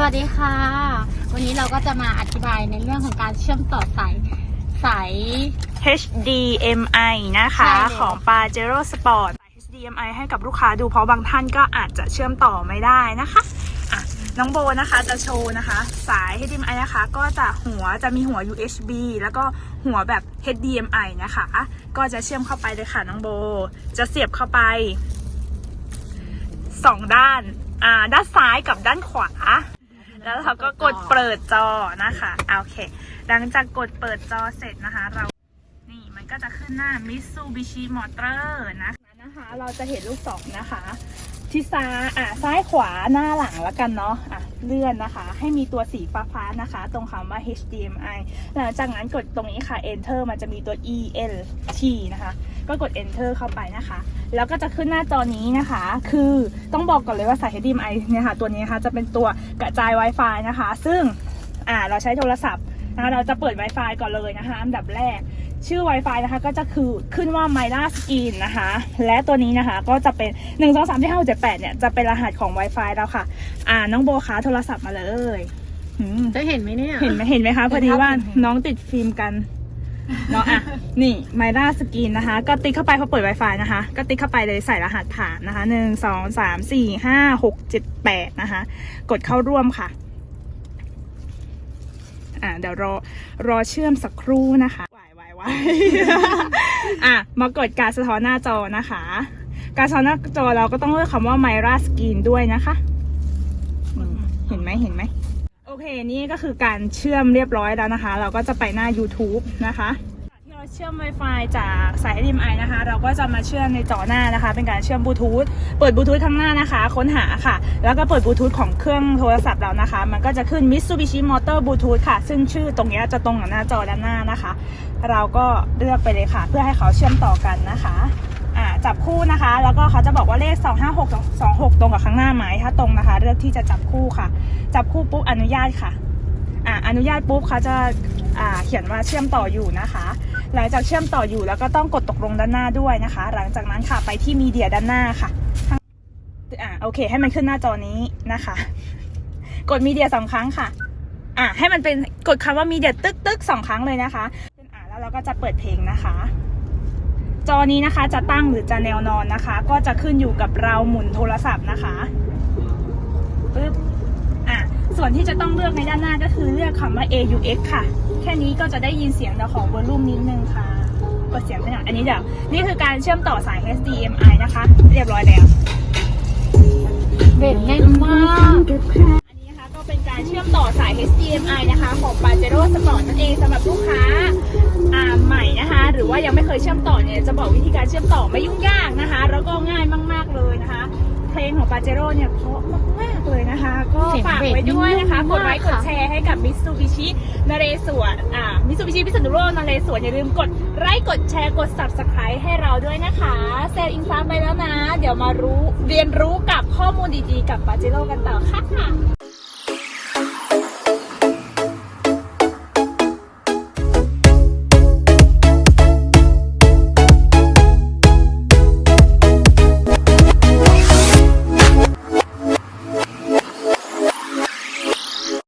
สวัสดีค่ะ วันนี้เราก็จะมาอธิบายในเรื่องของการเชื่อมต่อสายสาย HDMI นะคะ ใช่เลย ของ Pajero Sport HDMI ให้กับลูกค้าดูเพราะบางท่านก็อาจจะเชื่อมต่อไม่ได้นะคะอะน้องโบนะคะจะโชว์นะคะ สาย HDMI นะคะ ก็จะหัวจะมีหัว USB แล้วก็หัวแบบ HDMI นะคะก็จะเชื่อมเข้าไปเลยค่ะน้องโบ จะเสียบเข้าไปสองด้านอ่าด้านซ้ายกับด้านขวา แล้วเราก็กดเปิดจอนะคะโอเค หลังจากกดเปิดจอเสร็จนะคะ เรานี่มันก็จะขึ้นหน้า Mitsubishi Motor นะคะนะคะ เราจะเห็นลูกศรนะคะ ที่ซ้ายอะซ้ายขวาหน้าหลังแล้วกันเนาะอะเลื่อนนะคะ ให้มีตัวสีฟ้าๆนะคะ ตรงคำว่า HDMI หลังจากนั้นกดตรงนี้ค่ะ Enter มันจะมีตัว E L T นะคะ ก็กด Enter เข้าไปนะคะ แล้วก็จะขึ้นหน้าจอนี้นะคะ คือต้องบอกก่อนเลยว่าสาย HDMI เนี่ยค่ะ ตัวนี้นะคะจะเป็นตัวกระจาย Wi-Fi นะคะ ซึ่งอ่าเราใช้โทรศัพท์นะคะเราจะเปิด Wi-Fi ก่อนเลยนะคะอันดับแรก ชื่อ Wi-Fi นะคะ ก็จะคือขึ้นว่า Myra Skin นะคะ และตัวนี้นะคะก็จะเป็น 1 2 3 4 5 6 7 8 เนี่ย จะเป็นรหัสของ Wi-Fi แล้วค่ะ อ่าน้องโบคะโทรศัพท์มาเลยหืมจะเห็นไหมเนี่ย เห็นไหมเห็นไหมคะ พอดีว่าเห็นครับน้องติดฟิล์มกันเนาะอะ นี่ Myra Skin นะคะ ก็ติ๊กเข้าไปพอเปิด Wi-Fi นะคะ ก็ติ๊กเข้าไปเลยใส่รหัสผ่านนะคะหนึ่งสองสามสี่ห้าหกเจ็ดแปดนะคะ กดเข้าร่วมค่ะอ่าเดี๋ยวรอรอเชื่อมสักครู่นะคะ อะ มากดการสะท้อนหน้าจอนะคะ การสะท้อนหน้าจอเราก็ต้องเลือกคำว่า Myra Skin ด้วยนะคะเห็นไหมเห็นไหม โอเค นี่ก็คือการเชื่อมเรียบร้อยแล้วนะคะ เราก็จะไปหน้า YouTube นะคะ เราเชื่อม Wi-Fi จากสาย HDMI นะคะ เราก็จะมาเชื่อมในจอหน้านะคะ เป็นการเชื่อมบลูทูธเปิดบลูทูธข้างหน้านะคะ ค้นหาค่ะ แล้วก็เปิดบลูทูธของเครื่องโทรศัพท์เรานะคะ มันก็จะขึ้น Mitsubishi Motor Bluetooth ค่ะ ซึ่งชื่อตรงนี้จะตรงกับหน้าจอด้านหน้านะคะ เราก็เลือกไปเลยค่ะ เพื่อให้เขาเชื่อมต่อกันนะคะจับคู่นะคะ แล้วก็เขาจะบอกว่าเลข 256 26 ตรงกับข้างหน้าไหมถ้าตรงนะคะ เลือกที่จะจับคู่ค่ะ จับคู่ปุ๊บอนุญาตค่ะอ่าอนุญาตปุ๊บเขาจะเขียนว่าเชื่อมต่ออยู่นะคะ หลังจากเชื่อมต่ออยู่แล้วก็ต้องกดตกลงด้านหน้าด้วยนะคะ หลังจากนั้นค่ะไปที่มีเดียด้านหน้าค่ะอ่าโอเค ให้มันขึ้นหน้าจอนี้นะคะ กดมีเดียสองครั้งค่ะ อ่าให้มันเป็นกดคำว่ามีเดียตึ๊กตึ๊กสองครั้งเลยนะคะอ่าแล้วเราก็จะเปิดเพลงนะคะ จอนี้นะคะจะตั้งหรือจะแนวนอนนะคะ ก็จะขึ้นอยู่กับเราหมุนโทรศัพท์นะคะปึ๊บอะส่วนที่จะต้องเลือกในด้านหน้าก็คือเลือกคำว่า AUX ค่ะ แค่นี้ก็จะได้ยินเสียงเดี๋ยวของวอลลุ่มนิดนึงค่ะกดเสียงไปหน่อยอันนี้เดี๋ยวนี่คือการเชื่อมต่อสาย HDMI นะคะ เรียบร้อยแล้วเบ็ดแน่นมากอันนี้นะคะก็เป็นการเชื่อมต่อสาย HDMI นะคะ ของ Pajero Sport นั่นเองสำหรับลูกค้าอ่าใหม่นะคะ หรือว่ายังไม่เคยเชื่อมต่อเนี่ยจะบอกวิธีการเชื่อมต่อไม่ยุ่งยากนะคะ แล้วก็ง่ายมาก ๆเลยนะคะ งของ Pajero เนี่ยเพราะมากๆเลยนะคะ ก็เสียงฝากเบสไว้ด้วยนะคะนิ่กมดมากไลค์กดค่ะแชร์ให้กับ Mitsubishi นเรศวรอ่า Mitsubishi พิษณุโลกนเรศวรอย่าลืมกดไลค์กดแชร์กด Subscribe ให้เราด้วยนะคะเซลอินฟ้าไปแล้วนะ เดี๋ยวมารู้เรียนรู้กับข้อมูลดีๆกับ Pajero กันต่อค่ะ